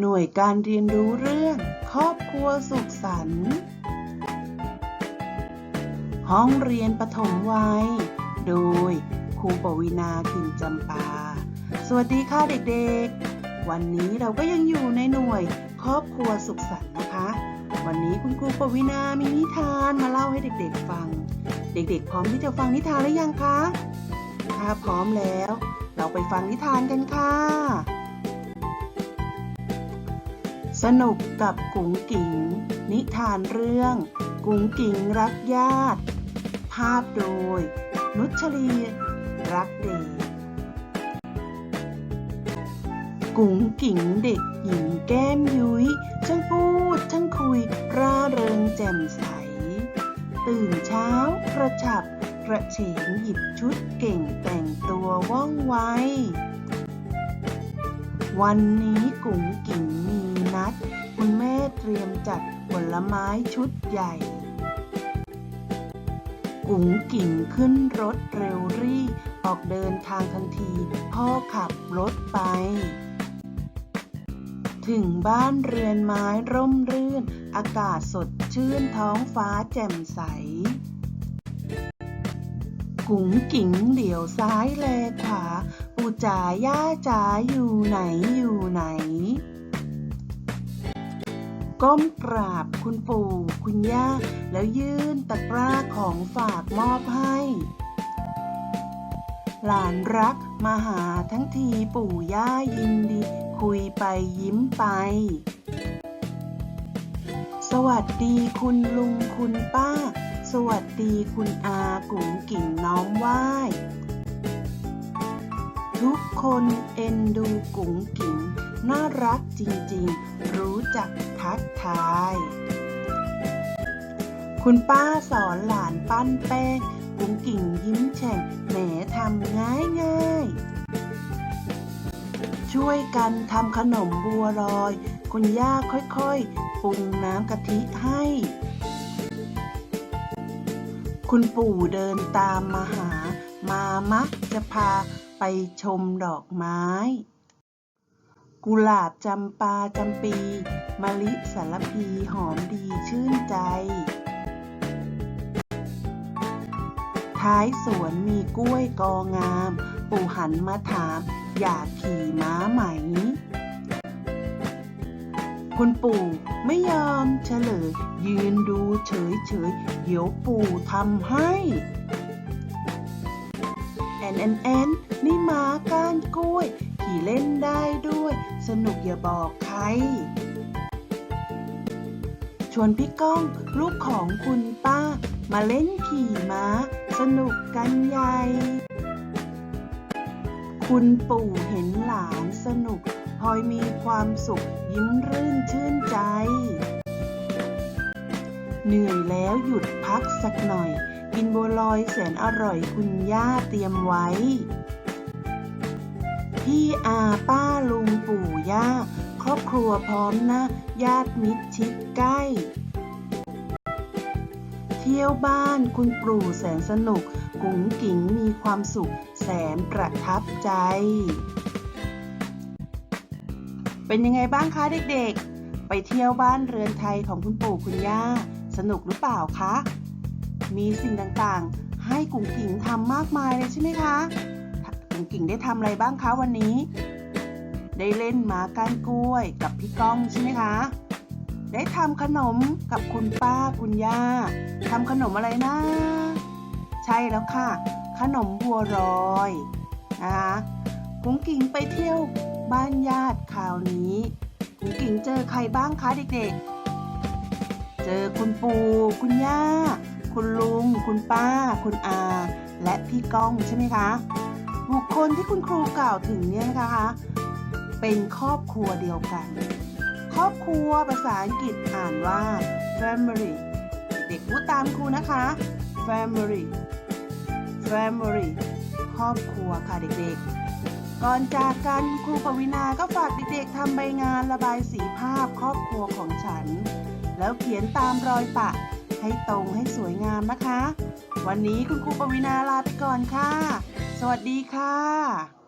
หน่วยการเรียนรู้เรื่อง ครอบครัวสุขสันต์ห้องเรียนปฐมวัย โดยครูปวินาขินจำปา สวัสดีค่ะเด็กๆ วันนี้เราก็ยังอยู่ในหน่วยครอบครัวสุขสันต์นะคะ วันนี้คุณครูปวินามีนิทานมาเล่าให้เด็กๆฟัง เด็กๆ พร้อมที่จะฟังนิทานหรือยังคะ ถ้าพร้อมแล้ว เราไปฟังนิทานกันค่ะ สนุกกับกุ๋งกิ๋งนิทานเรื่อง กุ๋งกิ๋งรักญาติ ภาพโดย นุชลีรักเดชกุ๋งกิ๋งเด็กหญิงแก้มยุ้ยช่างพูดช่างคุยร่าเริงแจ่มใส ตื่นเช้ากระฉับกระเฉงหยิบชุดเก่งแต่งตัวว่องไว วันนี้กุ๋งกิ๋งมี นัด คุณแม่เตรียมจัดผลไม้ชุดใหญ่ กุ๋งกิ๋งขึ้นรถเร็วรี่ ออกเดินทางทันที พ่อขับรถไป ถึงบ้านเรือนไม้ร่มรื่น อากาศสดชื่นท้องฟ้าแจ่มใสกุ๋งกิ๋งเดี่ยวซ้ายแลขวา ปู่จ๋าย่าจ๋าอยู่ไหนอยู่ไหน ก้มกราบคุณปู่ คุณย่า แล้วยื่นตะกร้าของฝากมอบให้ หลานรักมาหาทั้งทีปู่ย่ายินดี คุยไปยิ้มไป สวัสดีคุณลุงคุณป้า สวัสดีคุณอากุ๋งกิ่งน้อมไหว้ ทุกคนเอ็นดูกุ๋งกิ๋งน่ารักจริง ๆ รู้ ทักทาย คุณป้าสอนหลานปั้นแป้งกุ๋งกิ่งยิ้มแฉ่งแหมทำง่ายง่ายช่วยกันทำขนมบัวลอย คุณย่าค่อยๆปรุงน้ำกะทิให้ คุณปู่เดินตามมาหามามักจะพาไปชมดอกไม้ กุหลาบจำปาจำปีมะลิสารพีหอมดีชื่นใจ ท้ายสวนมีกล้วยกองาม ปู่หันมาถาม อยากขี่ม้าไหม คุณปู่ไม่ยอมเฉลย ยืนดูเฉยเฉยเดี๋ยวปู่ทำให้ แอนแอนแอนนี่ม้าก้านกล้วย ขี่เล่นได้ด้วย สนุกอย่าบอกใคร ชวนพี่ก้องลูกของคุณป้า มาเล่นขี่ม้า สนุกกันใหญ่ คุณปู่เห็นหลานสนุกพลอยมีความสุขยิ้มรื่นชื่นใจ เหนื่อยแล้วหยุดพักสักหน่อย กินบัวลอยแสนอร่อยคุณย่าเตรียมไว้ พี่อาป้าลุงปู่ย่า ครอบครัวพร้อมนะญาติมิตรชิดใกล้ เที่ยวบ้านคุณปู่แสนสนุกกุ๋งกิ๋งมีความสุขแสนประทับใจ เป็นยังไงบ้างคะเด็กๆ ไปเที่ยวบ้านเรือนไทยของคุณปู่คุณย่า สนุกหรือเปล่าคะ มีสิ่งต่างๆ ให้กุ๋งกิ๋งทำมากมายเลยใช่ไหมคะ กุ๋งกิ๋งได้ทำอะไรบ้างคะวันนี้ ได้เล่นหมาก้านกล้วยกับพี่ก้องใช่ไหมคะ ได้ทำขนมกับคุณป้าคุณย่าทำขนมอะไรนะ ใช่แล้วค่ะ ขนมบัวลอยนะคะกุ้งกิ่งไปเที่ยวบ้านญาติคราวนี้กุ้งกิ่งเจอใครบ้างคะเด็กๆ เจอคุณปู่คุณย่า คุณลุง คุณป้า คุณอา และพี่ก้องใช่ไหมคะ บุคคลที่คุณครูกล่าวถึงเนี่ยนะคะ เป็นครอบครัวเดียวกัน ครอบครัวภาษาอังกฤษอ่านว่า family เด็กพูดตามครูนะคะ family family ครอบครัวค่ะเด็กๆ ก่อนจากกันครูปวินาก็ฝากเด็กๆทำใบงานระบายสีภาพครอบครัวของฉัน แล้วเขียนตามรอยปะ ให้ตรงให้สวยงามนะคะ วันนี้คุณครูปวินาลาไปก่อนค่ะ สวัสดีค่ะ